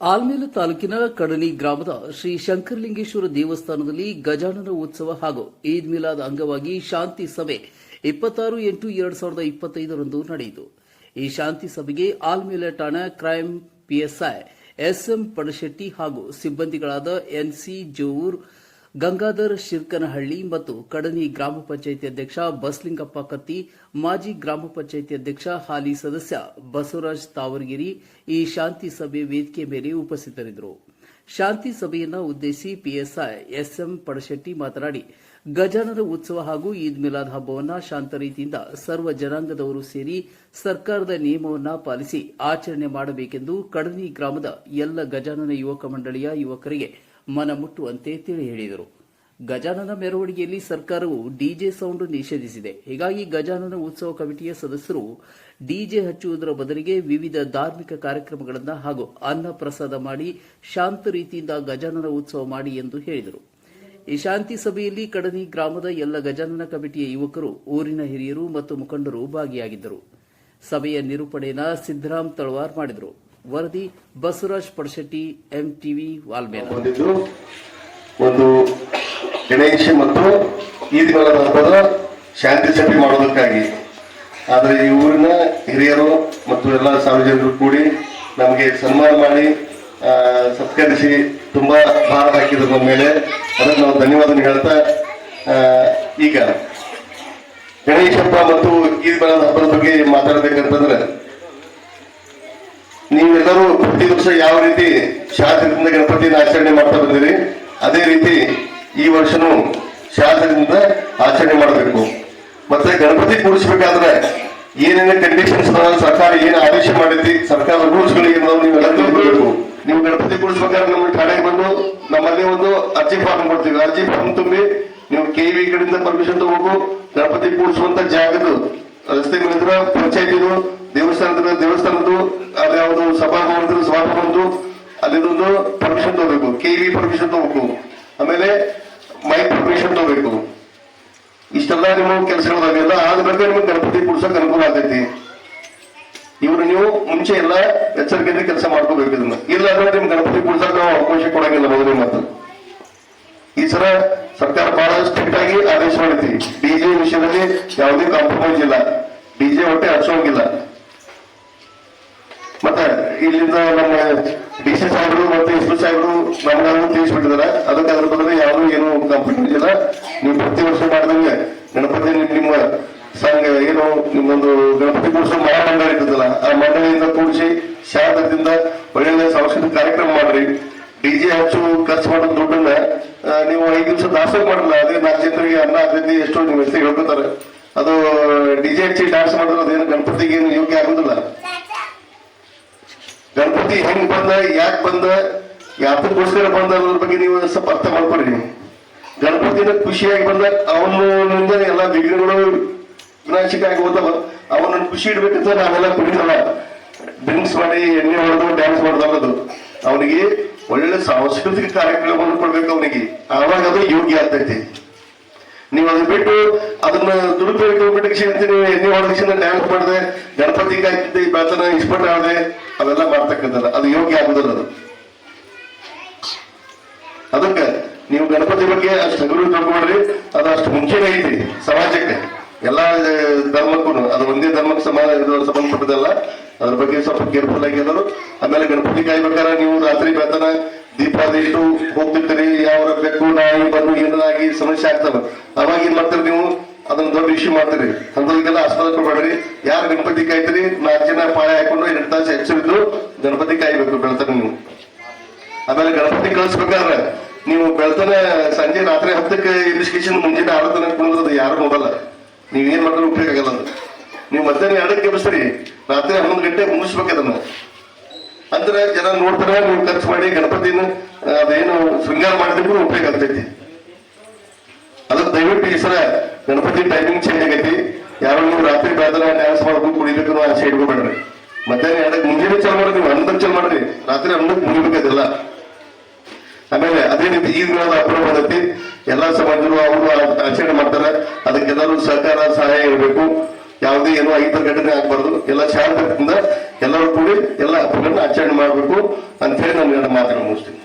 ಆಲ್ಮೇಲ ತಾಲೂಕಿನ ಕಡನಿ ಗ್ರಾಮದ ಶ್ರೀ ಶಂಕರಲಿಂಗೇಶ್ವರ ದೇವಸ್ಥಾನದಲ್ಲಿ ಗಜಾನನ ಉತ್ಸವ ಹಾಗೂ ಈದ್ ಮಿಲಾದ್ ಅಂಗವಾಗಿ ಶಾಂತಿ ಸಭೆ ಇಪ್ಪತ್ತಾರು ಎಂಟು ಎರಡು ಸಾವಿರದ ಇಪ್ಪತ್ತೈದರಂದು ನಡೆಯಿತು. ಈ ಶಾಂತಿ ಸಭೆಗೆ ಆಲ್ಮೇಲ ಠಾಣಾ ಕ್ರೈಂ ಪಿಎಸ್ಐ ಎಸ್ಎಂ ಪಡಶೆಟ್ಟಿ ಹಾಗೂ ಸಿಬ್ಬಂದಿಗಳಾದ ಎನ್ಸಿ ಜೋವೂರ್ ಗಂಗಾಧರ್ ಶಿರ್ಕನಹಳ್ಳಿ ಮತ್ತು ಕಡನಿ ಗ್ರಾಮ ಪಂಚಾಯಿತಿ ಅಧ್ಯಕ್ಷ ಬಸಲಿಂಗಪ್ಪ ಕತ್ತಿ, ಮಾಜಿ ಗ್ರಾಮ ಪಂಚಾಯಿತಿ ಅಧ್ಯಕ್ಷ ಹಾಲಿ ಸದಸ್ಯ ಬಸವರಾಜ್ ತಾವರಗಿರಿ ಈ ಶಾಂತಿ ಸಭೆ ವೇದಿಕೆ ಮೇಲೆ ಉಪಸ್ಥಿತರಿದ್ದರು. ಶಾಂತಿ ಸಭೆಯನ್ನ ಉದ್ದೇಶಿಸಿ ಪಿಎಸ್ಐ ಎಸ್ಎಂ ಪಡಶೆಟ್ಟಿ ಮಾತನಾಡಿ, ಗಜಾನನ ಉತ್ಸವ ಹಾಗೂ ಈದ್ ಮಿಲಾದ್ ಹಬ್ಬವನ್ನ ಶಾಂತ ರೀತಿಯಿಂದ ಸರ್ವ ಜನಾಂಗದವರು ಸೇರಿ ಸರ್ಕಾರದ ನಿಯಮವನ್ನ ಪಾಲಿಸಿ ಆಚರಣೆ ಮಾಡಬೇಕೆಂದು ಕಡನಿ ಗ್ರಾಮದ ಎಲ್ಲ ಗಜಾನನ ಯುವಕ ಮಂಡಳಿಯ ಯುವಕರಿಗೆ ಮನಮುಟ್ಟುವಂತೆ ತಿಳಿ ಹೇಳಿದರು. ಗಜಾನನ ಮೆರವಣಿಗೆಯಲ್ಲಿ ಸರ್ಕಾರವು ಡಿಜೆ ಸೌಂಡ್ ನಿಷೇಧಿಸಿದೆ. ಹೀಗಾಗಿ ಗಜಾನನ ಉತ್ಸವ ಕಮಿಟಿಯ ಸದಸ್ಯರು ಡಿಜೆ ಹಚ್ಚುವುದರ ಬದಲಿಗೆ ವಿವಿಧ ಧಾರ್ಮಿಕ ಕಾರ್ಯಕ್ರಮಗಳನ್ನು ಹಾಗೂ ಅನ್ನ ಪ್ರಸಾದ ಮಾಡಿ ಶಾಂತ ರೀತಿಯಿಂದ ಗಜಾನನ ಉತ್ಸವ ಮಾಡಿ ಎಂದು ಹೇಳಿದರು. ಈ ಶಾಂತಿ ಸಭೆಯಲ್ಲಿ ಕಡನಿ ಗ್ರಾಮದ ಎಲ್ಲ ಗಜಾನನ ಕಮಿಟಿಯ ಯುವಕರು, ಊರಿನ ಹಿರಿಯರು ಮತ್ತು ಮುಖಂಡರು ಭಾಗಿಯಾಗಿದ್ದರು. ಸಭೆಯ ನಿರೂಪಣೆಯನ್ನ ಸಿದ್ದರಾಮ್ ತಳವಾರ್ ಮಾಡಿದರು. ವರದಿ ಬಸವರಾಜ್ ಪಡಶೆಟ್ಟಿ, ಎಂಟಿವಿ ವಾಲ್ಮೇಲ ಹೊಂದಿದ್ದು ಒಂದು ಗಣೇಶ ಮತ್ತು ಈದ್ ಮಿಲಾದ್ ಹಬ್ಬದ ಶಾಂತಿ ಸಭೆ ಮಾಡೋದಕ್ಕಾಗಿ. ಆದರೆ ಈ ಊರಿನ ಹಿರಿಯರು ಮತ್ತು ಎಲ್ಲ ಸಾರ್ವಜನಿಕರು ಕೂಡಿ ನಮಗೆ ಸನ್ಮಾನ ಮಾಡಿ ಸತ್ಕರಿಸಿ ತುಂಬಾ ಭಾರ ಹಾಕಿದ್ರು ನಮ್ಮ ಮೇಲೆ. ಅದಕ್ಕೆ ನಾವು ಧನ್ಯವಾದ ಹೇಳ್ತಾ ಈಗ ಗಣೇಶ ಹಬ್ಬ ಮತ್ತು ಈದ್ ಮಿಲಾದ್ ಹಬ್ಬದ ಬಗ್ಗೆ ಮಾತಾಡ್ಬೇಕಂತಂದ್ರೆ ನೀವೆಲ್ಲರೂ ಪ್ರತಿ ವರ್ಷ ಯಾವ ರೀತಿ ಶಾಸ್ತ್ರದಿಂದ ಗಣಪತಿನ ಆಚರಣೆ ಮಾಡ್ತಾ ಬಂದಿರಿ, ಅದೇ ರೀತಿ ಈ ವರ್ಷನೂ ಶಾಸ್ತ್ರದಿಂದ ಆಚರಣೆ ಮಾಡಬೇಕು. ಮತ್ತೆ ಗಣಪತಿ ಕೂಡಿಸ್ಬೇಕಾದ್ರೆ ಏನೇನು ಕಂಡೀಷನ್ಸ್ ಸರ್ಕಾರ ಏನು ಆದೇಶ ಮಾಡೈತಿ ಸರ್ಕಾರದ ರೂಲ್ಸ್ಗಳು ನಾವು ನೀವೆಲ್ಲ ತಿಳ್ಕೊಬೇಕು. ನೀವು ಗಣಪತಿ ಕೂಡಿಸ್ಬೇಕಾದ್ರೆ ನಮ್ಮ ಠಾಣೆಗೆ ಬಂದು ನಮ್ಮಲ್ಲಿ ಒಂದು ಅರ್ಜಿ ಫಾರ್ಮ್ ಕೊಡ್ತೀವಿ. ಅರ್ಜಿ ಫಾರ್ಮ್ ತುಂಬಿ ನೀವು ಕೆ ವಿ ಕಡೆಯಿಂದ ಪರ್ಮಿಷನ್ ತಗೋಬೇಕು ಗಣಪತಿ ಕೂಡಿಸುವಂತ ಜಾಗದ್ದು ರಸ್ತೆ ಮೇಲಿದ್ರ ಪಂಚಾಯತಿದು ದೇವಸ್ಥಾನದ ದೇವಸ್ಥಾನದ್ದು ಅದ್ಯಾವುದು ಸಭಾಭವನದ ಸಭಾಭವನದ್ದು ಅಲ್ಲಿದೊಂದು ಪರ್ಮಿಷನ್ ತಗೋಬೇಕು. ಕೆ ವಿ ಪರ್ಮಿಷನ್ ತಗೋಬೇಕು. ಆಮೇಲೆ ಮೈಕ್ ಪರ್ಮಿಷನ್ ತಗೋಬೇಕು. ಇಷ್ಟೆಲ್ಲ ನಿಮ್ಮ ಕೆಲಸಗಳಾಗಿಲ್ಲ ಆದ ಬಗ್ಗೆ ನಿಮ್ಗೆ ಗಣಪತಿ ಕೂಡ್ಸಕ್ ಅನುಕೂಲ ಆಗೈತಿ ಇವ್ರು ನೀವು ಮುಂಚೆ ಎಲ್ಲ ಎಚ್ಚರಿಕೆಯಿಂದ ಕೆಲಸ ಮಾಡ್ಕೋಬೇಕು ಇದನ್ನ. ಇಲ್ಲ ಅಂದ್ರೆ ನಿಮ್ ಗಣಪತಿ ಕೂಡ್ಸಕ್ ನಾವು ಅವಕಾಶ ಕೊಡಂಗಿಲ್ಲ ಮೊದಲೇ ಮತ್ತು ಈ ಸಲ ಸರ್ಕಾರ ಬಹಳ ಸ್ಟ್ರಿಕ್ಟ್ ಆಗಿ ಆದೇಶ ಮಾಡಿದ್ವಿ ಡಿಜೆ ವಿಷಯದಲ್ಲಿ ಯಾವುದೇ ಕಾಂಪ್ರಮೈಸ್ ಇಲ್ಲ. ಡಿಜೆ ಹೊಟ್ಟೆ ಹಚ್ಚೋಂಗಿಲ್ಲ ಇಲ್ಲಿಂದ ನಮ್ಮ ಡಿ ಸಿ ಸಾಹೇಬರು ಮತ್ತೆ ಎಸ್ ಪಿ ಸಾಹೇಬರು ನಮ್ಮನ್ನು ತಿಳಿಸ್ಬಿಟ್ಟಿದ್ದಾರೆ. ಅದಕ್ಕೆ ಅದ್ರ ಬದಲು ಯಾರು ಏನು ಕಂಪ್ಲೇಂಟ್ ಇಲ್ಲ ನೀವು ಪ್ರತಿ ವರ್ಷ ಮಾಡಿದಂಗೆ ಗಣಪತಿ ನಿಮ್- ನಿಮ್ಮ ಸಂಘ ಏನು ನಿಮ್ಮೊಂದು ಗಣಪತಿ ಕೂಡಿಸೋ ಮಹಾಮಂಡಳ ಇರ್ತದಲ್ಲ, ಆ ಮಂಡಳಿಯಿಂದ ಕೂಡಿಸಿ ಶಾರದಿಂದ ಒಳ್ಳೆ ಸಾಂಸ್ಕೃತಿಕ ಕಾರ್ಯಕ್ರಮ ಮಾಡ್ರಿ. ಡಿಜೆ ಹಚ್ಚು ಖರ್ಚು ಮಾಡೋ ದುಡ್ಡನ್ನ ನೀವು ಐದು ದಿವಸ ದಾಸ ಮಾಡಲ್ಲ, ಅದೇ ನಾಲ್ಕು ಜನರಿಗೆ ಅನ್ನ ಆಗ್ತೈತಿ ಎಷ್ಟೋ ನಿಮ್ಮ ಹೆಸರು ಹೇಳ್ಕೊತಾರೆ. ಅದು ಡಿಜೆ ಹಚ್ಚಿ ಡಾನ್ಸ್ ಮಾಡಿದ್ರೆ ಅದೇನು ಗಣಪತಿಗೆ ಏನು ಯೋಗ್ಯ ಆಗುದಿಲ್ಲ. ಗಣಪತಿ ಹೆಂಗ್ ಬಂದ, ಯಾಕೆ ಬಂದ ಯಾತಕ್ಕೋಸ್ಕರ ಬಂದ ಅನ್ನೋದ್ರ ಬಗ್ಗೆ ನೀವು ಸ್ವಲ್ಪ ಅರ್ಥ ನೀವು ಗಣಪತಿನ ಖುಷಿಯಾಗಿ ಬಂದ ಅವನಿಂದ ಎಲ್ಲ ವಿಘ್ನಗಳು ವಿನಾಶಕ ಆಗಿ ಹೋದವ ಅವನನ್ನು ಖುಷಿ ಇಡ್ಬೇಕಂತ ನಾವೆಲ್ಲ ಕುಡಿದಲ್ಲ ಡ್ರಿಂಕ್ಸ್ ಮಾಡಿ, ಎಣ್ಣೆ ಹೊಡೆದು, ಡ್ಯಾನ್ಸ್ ಮಾಡೋದಲ್ಲದು ಅವನಿಗೆ ಒಳ್ಳೆ ಸಾಂಸ್ಕೃತಿಕ ಕಾರ್ಯಕ್ರಮವನ್ನು ಕೊಡ್ಬೇಕು ಅವನಿಗೆ. ಆವಾಗ ಅದು ಯೋಗ್ಯ ಆಗ್ತೈತಿ. ನೀವು ಅದನ್ನ ಬಿಟ್ಟು ಅದನ್ನ ದುರುಪಯೋಗ ಬಿಟ್ಟು ನೀವು ಎಣ್ಣೆ ಹೊಡೆದ ಡ್ಯಾನ್ಸ್ ಮಾಡಿದೆ ಗಣಪತಿ ಕಾಯ್ತಿದ್ದೆ ಬೆಳತನ ಇಸ್ಪಟ್ ಆಡದೆ ಅವೆಲ್ಲ ಮಾಡ್ತಕ್ಕಂಥದ್ದು. ಅದು ಯೋಗ್ಯ ಆಗುದಿಲ್ಲ ಅದು. ಅದಕ್ಕೆ ನೀವು ಗಣಪತಿ ಬಗ್ಗೆ ಅಷ್ಟು ಹಗುರು ತಗೊಂಡ್ರಿ ಅದು ಅಷ್ಟು ಮುಂಚೆನೇ ಐತಿ ಸಮಾಜಕ್ಕೆ. ಎಲ್ಲಾ ಧರ್ಮಕ್ಕೂ ಅದು. ಒಂದೇ ಧರ್ಮಕ್ಕೆ ಸಮಾನ ಇದು ಸಂಬಂಧಪಟ್ಟದಲ್ಲ ಅದ್ರ ಬಗ್ಗೆ ಸ್ವಲ್ಪ ಕೇರ್ಫುಲ್ ಆಗಿ ಆಮೇಲೆ ಗಣಪತಿ ಕಾಯ್ಬೇಕಾದ್ರೆ ನೀವು ರಾತ್ರಿ ಬೆಳತನ ದೀಪ ಇಟ್ಟು ಹೋಗ್ತಿರ್ತೀರಿ ಯಾವ ಬೆಕ್ಕು ನಾಯಿ ಬಂದು ಏನಾಗಿ ಸಮಸ್ಯೆ ಆಗ್ತವೆ ಅವಾಗ ಏನ್ ಮಾಡ್ತೀರಿ ನೀವು? ಅದನ್ನ ದೊಡ್ಡ ಇಶ್ಯೂ ಮಾಡ್ತೀರಿ. ಅಂತದಕ್ಕೆಲ್ಲ ಆಸ್ಪದ ಕೊಡ್ಬೇಡ್ರಿ. ಯಾರು ಗಣಪತಿ ಕಾಯ್ತೀರಿ? ನಾಲ್ಕು ಜನ ಪಾಳೆ ಹಾಕೊಂಡು ಎರಡು ತಾಸು ಹೆಚ್ಚಿದ್ದು ಗಣಪತಿ ಕಾಯ್ಬೇಕು, ಬೆಳತನ ನೀವು. ಆಮೇಲೆ ಗಣಪತಿ ಕಳ್ಸ್ಬೇಕಾದ್ರೆ, ನೀವು ಬೆಳ್ತಾನೆ ಸಂಜೆ ರಾತ್ರಿ ಹತ್ತಕ್ಕೆ ಇನ್ವೆಸ್ಟಿಗೇಷನ್ ಮುಂಜಾನೆ ಆರು ತನಕ ಯಾರು ನೋಡಲ್ಲ. ನೀವ್ ಏನ್ ಮಾಡಿದ್ರೆ ಉಪಯೋಗ ಆಗಲ್ಲ ನೀವು ಮಧ್ಯಾಹ್ನ ಎರಡಕ್ಕೆ ಬಸ್ರಿ ರಾತ್ರಿ ಹನ್ನೊಂದು ಗಂಟೆ ಮುಗಿಸ್ಬೇಕು ಅದನ್ನ. ಅಂದ್ರೆ ಜನ ನೋಡ್ತಾರೆ, ನೀವು ಖರ್ಚು ಮಾಡಿ ಗಣಪತಿನ ಅದೇನು ಶೃಂಗಾರ ಮಾಡಿದ್ರು ಉಪಯೋಗ ಆಗ್ತೈತಿ ಅದಕ್ಕೆ ದಯವಿಟ್ಟು ಈ ಸಲ ಗಣಪತಿ ಟೈಮಿಂಗ್ ಚೇಂಜ್ ಆಗೈತಿ. ಯಾರು ರಾತ್ರಿ ಬೆಳತನ ಡ್ಯಾನ್ಸ್ ಮಾಡೋದು, ಕುಡಿಬೇಕು ಆಸೆ ಇಟ್ಕೋಬೇಡ್ರಿ. ಮಧ್ಯಾಹ್ನ ಎರಡಕ್ಕೆ ಮುಂಜಾನೆ ಚಾಲು ಮಾಡ್ರಿ ನೀವು ಹನ್ನೊಂದಕ್ಕೆ ಚಾಲು ಮಾಡ್ರಿ ರಾತ್ರಿ ಹನ್ನೊಂದಕ್ಕೆ ಮುಗಿಬೇಕದಿಲ್ಲ ಆಮೇಲೆ ಅದೇ ರೀತಿ ಈ ದಿನದ ಅಪರೂಪ ಎಲ್ಲಾ ಸಮಾಜರು ಅವರು ಆಚರಣೆ ಮಾಡ್ತಾರೆ. ಅದಕ್ಕೆಲ್ಲರೂ ಸಹಕಾರ, ಸಹಾಯ ಇರಬೇಕು. ಯಾವುದೇ ಏನೋ ಐದು ಘಟನೆ ಆಗ್ಬಾರ್ದು. ಎಲ್ಲ ಶಾಂತದಿಂದ ಎಲ್ಲರೂ ಕೂಡಿ ಎಲ್ಲ ಹಬ್ಬಗಳನ್ನ ಆಚರಣೆ ಮಾಡಿ ಮಾಡಬೇಕು ಅಂತ ಹೇಳಿ ನಾನು ಎರಡು ಮಾತುಗಳು ಮುಗಿಸ್ತೀನಿ.